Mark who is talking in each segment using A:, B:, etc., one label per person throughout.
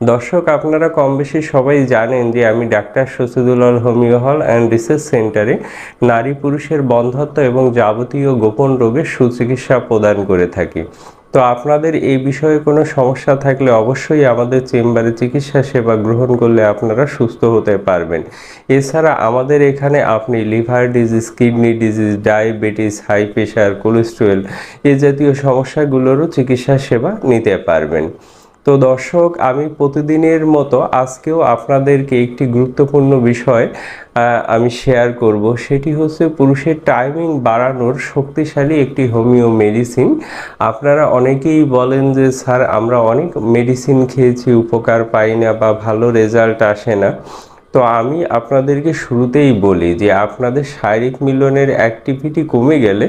A: দর্শক, আপনারা কম বেশি সবাই জানেন যে আমি ডাক্তার শসিদুল্লাল হোমিও হল অ্যান্ড রিসার্চ সেন্টারে নারী পুরুষের বন্ধত্ব এবং যাবতীয় গোপন রোগের সুচিকিৎসা প্রদান করে থাকি। তো আপনাদের এই বিষয়ে কোনো সমস্যা থাকলে অবশ্যই আমাদের চেম্বারে চিকিৎসা সেবা গ্রহণ করলে আপনারা সুস্থ হতে পারবেন। এছাড়া আমাদের এখানে আপনি liver disease, kidney disease, diabetes, high pressure, cholesterol এ জাতীয় সমস্যাগুলোরও চিকিৎসা সেবা নিতে পারবেন। তো দর্শক, আমি প্রতিদিনের মতো আজকেও আপনাদেরকে একটি গুরুত্বপূর্ণ বিষয় আমি শেয়ার করব। সেটি হচ্ছে পুরুষের টাইমিং বাড়ানোর শক্তিশালী একটি হোমিও মেডিসিন আপনারা অনেকেই বলেন যে, স্যার, আমরা অনেক মেডিসিন খেয়েছি, উপকার পাই না বা ভালো রেজাল্ট আসে না। তো আমি আপনাদেরকে শুরুতেই বলি যে আপনাদের শারীরিক মিলনের অ্যাক্টিভিটি কমে গেলে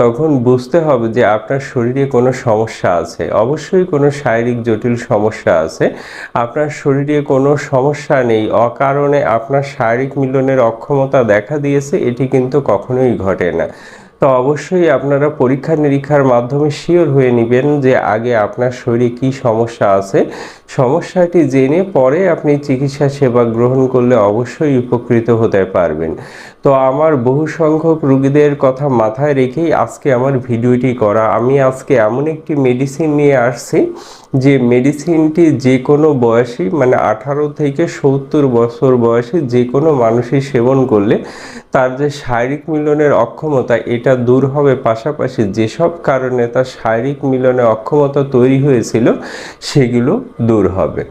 A: তখন বুঝতে হবে যে আপনার শরীরে কোনো সমস্যা আছে। অবশ্যই কোনো শারীরিক জটিল সমস্যা আছে। আপনার শরীরে কোনো সমস্যা নেই। অকারণে আপনার শারীরিক মিলনের অক্ষমতা দেখা দিয়েছে, এটি কিন্তু কখনোই ঘটে না। তো অবশ্যই আপনারা পরীক্ষা নিরীক্ষার মাধ্যমে শিওর হয়ে নেবেন যে আগে আপনার শরীরে কি সমস্যা আছে। সমস্যাটি জেনে পরে আপনি চিকিৎসা সেবা গ্রহণ করলে অবশ্যই উপকৃত হতে পারবেন। তো আমার বহু সংখ্যক রুগীদের কথা মাথায় রেখেই আজকে আমার ভিডিওটি করা। আমি আজকে এমন একটি মেডিসিন নিয়ে আসছি যে মেডিসিনটি যে কোনো বয়সী মানে আঠারো থেকে সত্তর বছর বয়সে যে কোনো মানুষই সেবন করলে তার যে শারীরিক মিলনের অক্ষমতা, এটা দূর হবে। পাশাপাশি যেসব কারণে তার শারীরিক মিলনে অক্ষমতা তৈরি হয়েছিল, সেগুলো দূর হবে।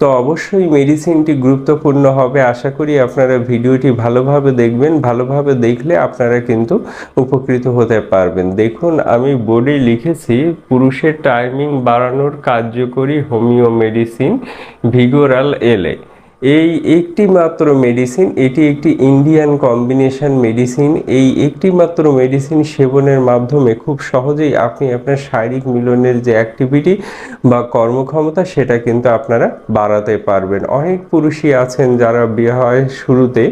A: তো অবশ্যই মেডিসিনটি গুরুত্বপূর্ণ হবে। আশা করি আপনারা ভিডিওটি ভালোভাবে দেখবেন। ভালোভাবে দেখলে আপনারা কিন্তু উপকৃত হতে পারবেন। দেখুন, আমি বোর্ডে লিখেছি, পুরুষের টাইমিং বাড়ানোর কার্যকরী হোমিও মেডিসিন ভিগোরাল এলে। এই একটি মাত্র মেডিসিন এটি একটি ইন্ডিয়ান কম্বিনেশন মেডিসিন এই একটি মাত্র মেডিসিন সেবনের মাধ্যমে খুব সহজেই আপনি আপনার শারীরিক মিলনের যে অ্যাক্টিভিটি বা কর্মক্ষমতা, সেটা কিন্তু আপনারা বাড়াতে পারবেন। অনেক পুরুষই আছেন যারা বিবাহের শুরুতে,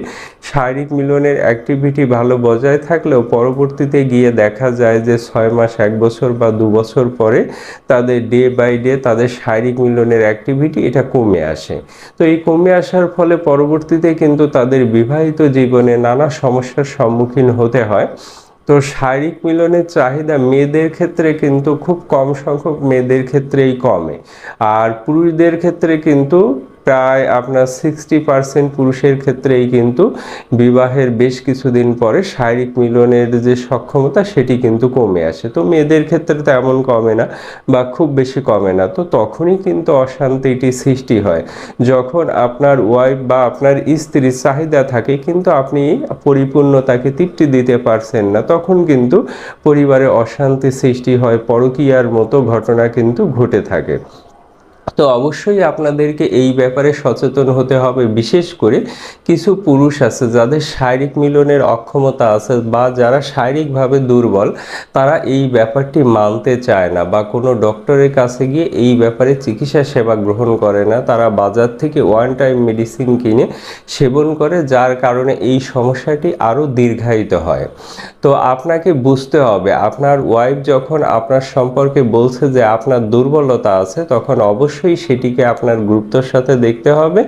A: শারীরিক মিলনের অ্যাক্টিভিটি ভালো বজায় থাকলেও পরবর্তীতে গিয়ে দেখা যায় যে ছয় মাস, এক বছর বা দু বছর পরে তাদের ডে বাই ডে তাদের শারীরিক মিলনের অ্যাক্টিভিটি এটা কমে আসে। তো এই কমে আসার ফলে পরবর্তীতে কিন্তু তাদের বিবাহিত জীবনে নানা সমস্যার সম্মুখীন হতে হয়। তো শারীরিক মিলনের চাহিদা মেয়েদের ক্ষেত্রে কিন্তু খুব কম সংখ্যক মেয়েদের ক্ষেত্রেই কমে। আর পুরুষদের ক্ষেত্রে কিন্তু প্রায় আপনার সিক্সটি পার্সেন্ট পুরুষের ক্ষেত্রেই কিন্তু বিবাহের বেশ কিছুদিন পরে শারীরিক মিলনের যে সক্ষমতা সেটি কিন্তু কমে আসে। তো মেয়েদের ক্ষেত্রে তেমন কমে না বা খুব বেশি কমে না। তো তখনই কিন্তু অশান্তিটি সৃষ্টি হয়। যখন আপনার ওয়াইফ বা আপনার স্ত্রীর চাহিদা থাকে কিন্তু আপনি পরিপূর্ণতাকে তৃপ্তি দিতে পারছেন না, তখন কিন্তু পরিবারে অশান্তি সৃষ্টি হয়, পরকীয়ার মতো ঘটনা কিন্তু ঘটে থাকে। তো অবশ্যই আপনাদেরকে এই ব্যাপারে সচেতন হতে হবে। বিশেষ করে কিছু পুরুষ আছে যাদের শারীরিক মিলনের অক্ষমতা আছে বা যারা শারীরিকভাবে দুর্বল, তারা এই ব্যাপারটি মানতে চায় না বা কোনো ডক্টরের কাছে গিয়ে এই ব্যাপারে চিকিৎসা সেবা গ্রহণ করে না। তারা বাজার থেকে ওয়ান টাইম মেডিসিন কিনে সেবন করে, যার কারণে এই সমস্যাটি আরও দীর্ঘায়িত হয়। তো আপনাকে বুঝতে হবে, আপনার ওয়াইফ যখন আপনার সম্পর্কে বলছে যে আপনার দুর্বলতা আছে, তখন অবশ্যই সেটিকে আপনার গুরুত্বর সাথে দেখতে হবে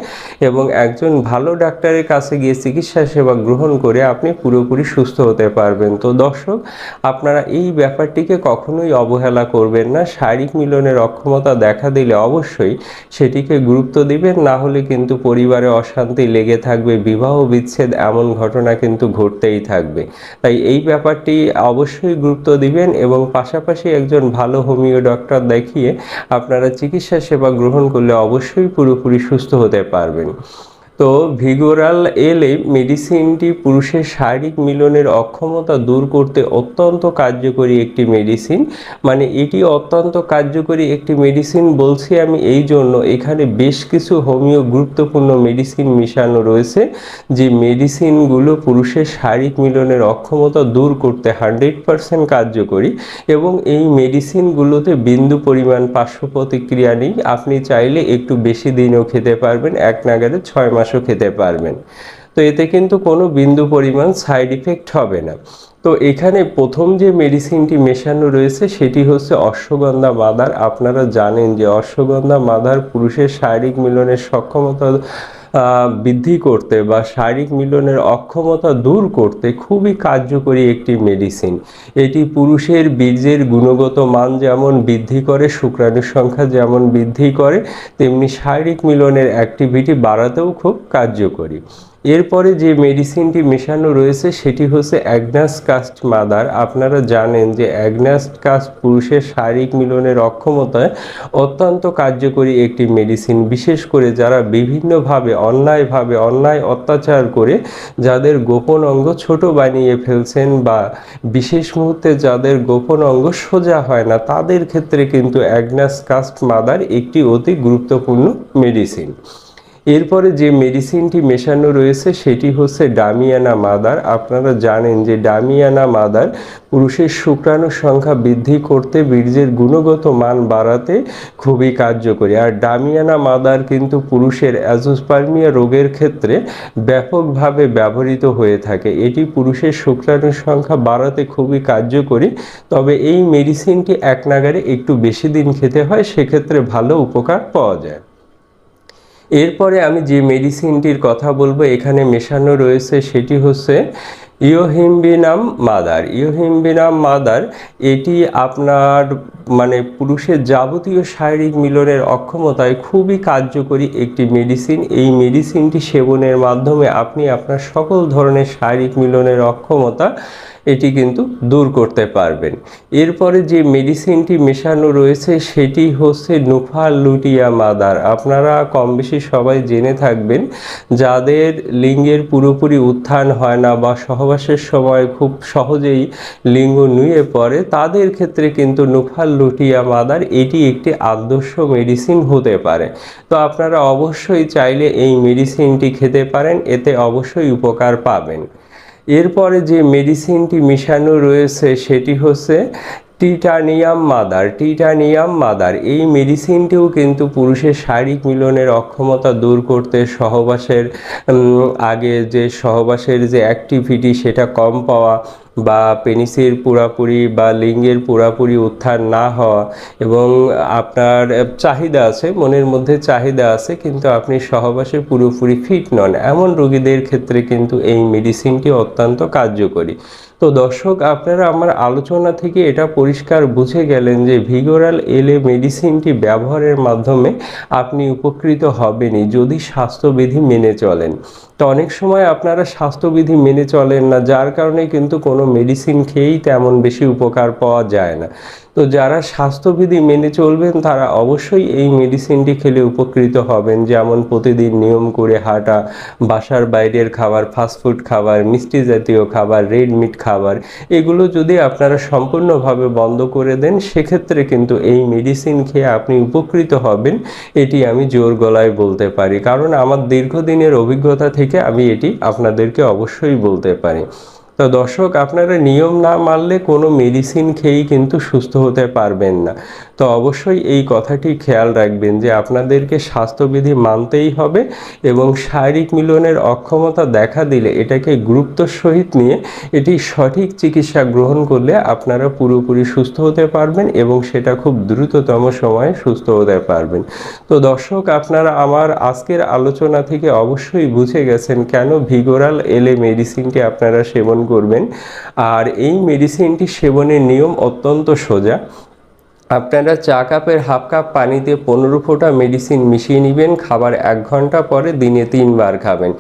A: এবং একজন ভালো ডাক্তারের কাছে গিয়ে চিকিৎসা সেবা গ্রহণ করে আপনি পুরোপুরি সুস্থ হতে পারবেন। তো দর্শক, আপনারা এই ব্যাপারটিকে কখনোই অবহেলা করবেন না। শারীরিক মিলনের অক্ষমতা দেখা দিলে অবশ্যই সেটিকে গুরুত্ব দিবেন। না হলে কিন্তু পরিবারে অশান্তি লেগে থাকবে, বিবাহ বিচ্ছেদ এমন ঘটনা কিন্তু ঘটতেই থাকবে। তাই এই ব্যাপারটি অবশ্যই গুরুত্ব দিবেন এবং পাশাপাশি একজন ভালো হোমিও ডক্টর দেখিয়ে আপনারা চিকিৎসা সেবা গ্রহণ করলে অবশ্যই পুরোপুরি সুস্থ হতে পারবেন। তো ভিগোরাল এলে মেডিসিনটি পুরুষের শারীরিক মিলনের অক্ষমতা দূর করতে অত্যন্ত কার্যকরী একটি মেডিসিন। মানে এটি অত্যন্ত কার্যকরী একটি মেডিসিন বলছি আমি এই জন্য। এখানে বেশ কিছু হোমিও গুরুত্বপূর্ণ মেডিসিন মিশানো রয়েছে, যে মেডিসিনগুলো পুরুষের শারীরিক মিলনের অক্ষমতা দূর করতে হান্ড্রেড পারসেন্ট কার্যকরী এবং এই মেডিসিনগুলোতে বিন্দু পরিমাণ পার্শ্ব প্রতিক্রিয়া নেই। আপনি চাইলে একটু বেশি দিনও খেতে পারবেন, এক নাগারে ছয় মাসও খেতে পারবেন। তো এতে কিন্তু কোনো বিন্দু পরিমাণ সাইড ইফেক্ট হবে না। তো এখানে প্রথম যে মেডিসিনটি মেশানো রয়েছে সেটি হচ্ছে অশ্বগন্ধা মাদার। আপনারা জানেন যে অশ্বগন্ধা মাদার পুরুষের শারীরিক মিলনের সক্ষমতা বৃদ্ধি করতে বা শারীরিক মিলনের অক্ষমতা দূর করতে খুবই কার্যকরী একটি মেডিসিন এটি পুরুষের বীর্যের গুণগত মান যেমন বৃদ্ধি করে, শুক্রাণুর সংখ্যা যেমন বৃদ্ধি করে, তেমনি শারীরিক মিলনের অ্যাক্টিভিটি বাড়াতেও খুব কার্যকরী। এরপরে যে মেডিসিনটি মেশানো রয়েছে, সেটি হচ্ছে অ্যাগনাস কাস্ট মাদার আপনারা জানেন যে অ্যাগনাস কাস্ট পুরুষের শারীরিক মিলনের অক্ষমতায় অত্যন্ত কার্যকরী একটি মেডিসিন বিশেষ করে যারা বিভিন্নভাবে, অন্যায়ভাবে, অন্যায় অত্যাচার করে, যাদের গোপন অঙ্গ ছোট বানিয়ে ফেলছেন বা বিশেষ মুহূর্তে যাদের গোপন অঙ্গ সোজা হয় না, তাদের ক্ষেত্রে কিন্তু অ্যাগনাস কাস্ট মাদার একটি অতি গুরুত্বপূর্ণ মেডিসিন এরপরে যে মেডিসিনটি মেশানো রয়েছে, সেটি হচ্ছে ডামিয়ানা মাদার আপনারা জানেন যে ডামিয়ানা মাদার পুরুষের শুক্রাণুর সংখ্যা বৃদ্ধি করতে বীর্যের গুণগত মান বাড়াতে খুবই কার্যকরী। আর ডামিয়ানা মাদার কিন্তু পুরুষের অ্যাজোস্পার্মিয়া রোগের ক্ষেত্রে ব্যাপকভাবে ব্যবহৃত হয়ে থাকে। এটি পুরুষের শুক্রাণুর সংখ্যা বাড়াতে খুবই কার্যকরী। তবে এই মেডিসিনটি এক নাগারে একটু বেশি দিন খেতে হয়, সেক্ষেত্রে ভালো উপকার পাওয়া যায়। এরপরে আমি যে মেডিসিনটির কথা বলব, এখানে মেশানো রয়েছে সেটি হচ্ছে ইওহিম্বিনাম মাদার। ইওহিম্বিনাম মাদার, এটি আপনার মানে পুরুষের যাবতীয় শারীরিক মিলনের অক্ষমতায় খুবই কার্যকরী একটি মেডিসিন এই মেডিসিনটি সেবনের মাধ্যমে আপনি আপনার সকল ধরনের শারীরিক মিলনের অক্ষমতা এটি কিন্তু দূর করতে পারবেন। এরপরে যে মেডিসিনটি মেশানো রয়েছে, সেটি হচ্ছে লুটিয়া মাদার। আপনারা কম বেশি সবাই জেনে থাকবেন, যাদের লিঙ্গের পুরোপুরি উত্থান হয় না বা সহবাসের সময় খুব সহজেই লিঙ্গ নুয়ে পড়ে, তাদের ক্ষেত্রে কিন্তু লুটিয়া মাদার এটি একটি আদর্শ মেডিসিন হতে পারে। তো আপনারা অবশ্যই চাইলে এই মেডিসিনটি খেতে পারেন, এতে অবশ্যই উপকার পাবেন। এরপরে যে মেডিসিনটি মেশানো রয়েছে, সেটি হচ্ছে টিটানিয়াম মাদার টিটানিয়াম মাদার এই মেডিসিনটিও কিন্তু পুরুষের শারীরিক মিলনের অক্ষমতা দূর করতে সহবাসের আগে যে সহবাসের যে অ্যাক্টিভিটি সেটা কম পাওয়া বা পেনিসের পুরাপুরি বা লিঙ্গের পুরাপুরি উত্থান না হওয়া এবং আপনার চাহিদা আছে, মনের মধ্যে চাহিদা আছে, কিন্তু আপনি সহবাসে পুরোপুরি ফিট নন। এমন রোগীদের ক্ষেত্রে কিন্তু এই মেডিসিনটি অত্যন্ত কার্যকরী। তো দর্শক, আপনারা আমার আলোচনা থেকে এটা পরিষ্কার বুঝে গেলেন যে ভিগোরাল এলে মেডিসিনটি ব্যবহারের মাধ্যমে আপনি উপকৃত হবেনই যদি স্বাস্থ্যবিধি মেনে চলেন। তো অনেক সময় আপনারা স্বাস্থ্যবিধি মেনে চলেন না, যার কারণে কিন্তু কোনো মেডিসিন খেয়েই তেমন বেশি উপকার পাওয়া যায় না। তো যারা স্বাস্থ্যবিধি মেনে চলবেন, তারা অবশ্যই এই মেডিসিনটি খেলে উপকৃত হবেন। যেমন প্রতিদিন নিয়ম করে হাঁটা, বাসার বাইরের খাবার ফাস্টফুড খাবার, মিষ্টি জাতীয় খাবার রেড মিট খাবার, এগুলো যদি আপনারা সম্পূর্ণভাবে বন্ধ করে দেন, সেক্ষেত্রে কিন্তু এই মেডিসিন খেয়ে আপনি উপকৃত হবেন। এটি আমি জোর গলায় বলতে পারি। কারণ আমার দীর্ঘদিনের অভিজ্ঞতা থেকে আমি এটি আপনাদেরকে অবশ্যই বলতে পারি। তো দর্শক, আপনারা নিয়ম না মানলে কোনো মেডিসিন খেয়েই কিন্তু সুস্থ হতে পারবেন না। তো অবশ্যই এই কথাটি খেয়াল রাখবেন যে আপনাদেরকে স্বাস্থ্যবিধি মানতেই হবে এবং শারীরিক মিলনের অক্ষমতা দেখা দিলে এটাকে গুরুত্ব সহিত নিয়ে এটি সঠিক চিকিৎসা গ্রহণ করলে আপনারা পুরোপুরি সুস্থ হতে পারবেন এবং সেটা খুব দ্রুততম সময়ে সুস্থ হতে পারবেন। তো দর্শক, আপনারা আমার আজকের আলোচনা থেকে অবশ্যই বুঝে গেছেন কেন ভিগোরাল এলে মেডিসিনটি আপনারা সেবন করবেন। আর এই মেডিসিনটি সেবনের নিয়ম অত্যন্ত সোজা। আপনারা চা কাপের হাফ কাপ পানিতে পনেরো ফোঁটা মেডিসিন মিশিয়ে নেবেন, খাবার এক ঘণ্টা পরে দিনে তিনবার খাবেন।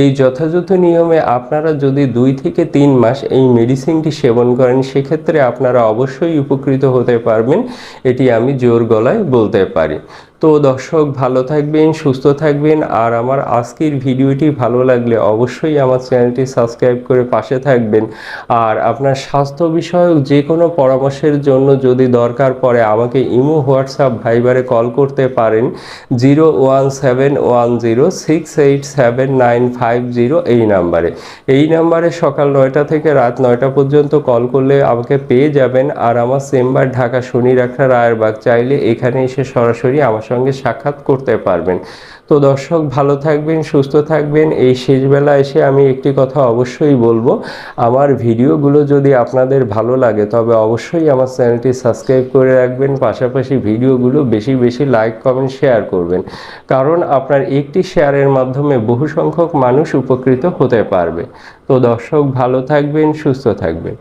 A: এই যথাযথ নিয়মে আপনারা যদি দুই থেকে তিন মাস এই মেডিসিনটি সেবন করেন, সেক্ষেত্রে আপনারা অবশ্যই উপকৃত হতে পারবেন। এটি আমি জোর গলায় বলতে পারি। তো দর্শক, ভালো থাকবেন, সুস্থ থাকবেন। আর আমার আজকের ভিডিওটি ভালো লাগলে অবশ্যই আমার চ্যানেলটি সাবস্ক্রাইব করে পাশে থাকবেন। আর আপনার স্বাস্থ্য বিষয়ক যে কোনো পরামর্শের জন্য যদি দরকার পড়ে, আমাকে ইমো, হোয়াটসঅ্যাপ, ভাইবারে কল করতে পারেন। Zero one seven one zero six eight seven nine five zero এই নাম্বারে। এই নাম্বারে সকাল নয়টা থেকে রাত নয়টা পর্যন্ত কল করলে আমাকে পেয়ে যাবেন। আর আমার চেম্বার ঢাকা শনি রাখা রায়েরবাগ, চাইলে এখানে এসে সরাসরি আমার সঙ্গে সাক্ষাৎ করতে পারবেন। তো দর্শক, ভালো থাকবেন, সুস্থ থাকবেন। এই শেষবেলা এসে আমি একটি কথা অবশ্যই বলব। আমার ভিডিওগুলো যদি আপনাদের ভালো লাগে, তবে অবশ্যই আমার চ্যানেলটি সাবস্ক্রাইব করে রাখবেন। পাশাপাশি ভিডিওগুলো বেশি বেশি লাইক, কমেন্ট, শেয়ার করবেন। কারণ আপনার একটি শেয়ারের মাধ্যমে বহু সংখ্যক মানুষ উপকৃত হতে পারবে। তো দর্শক, ভালো থাকবেন, সুস্থ থাকবেন।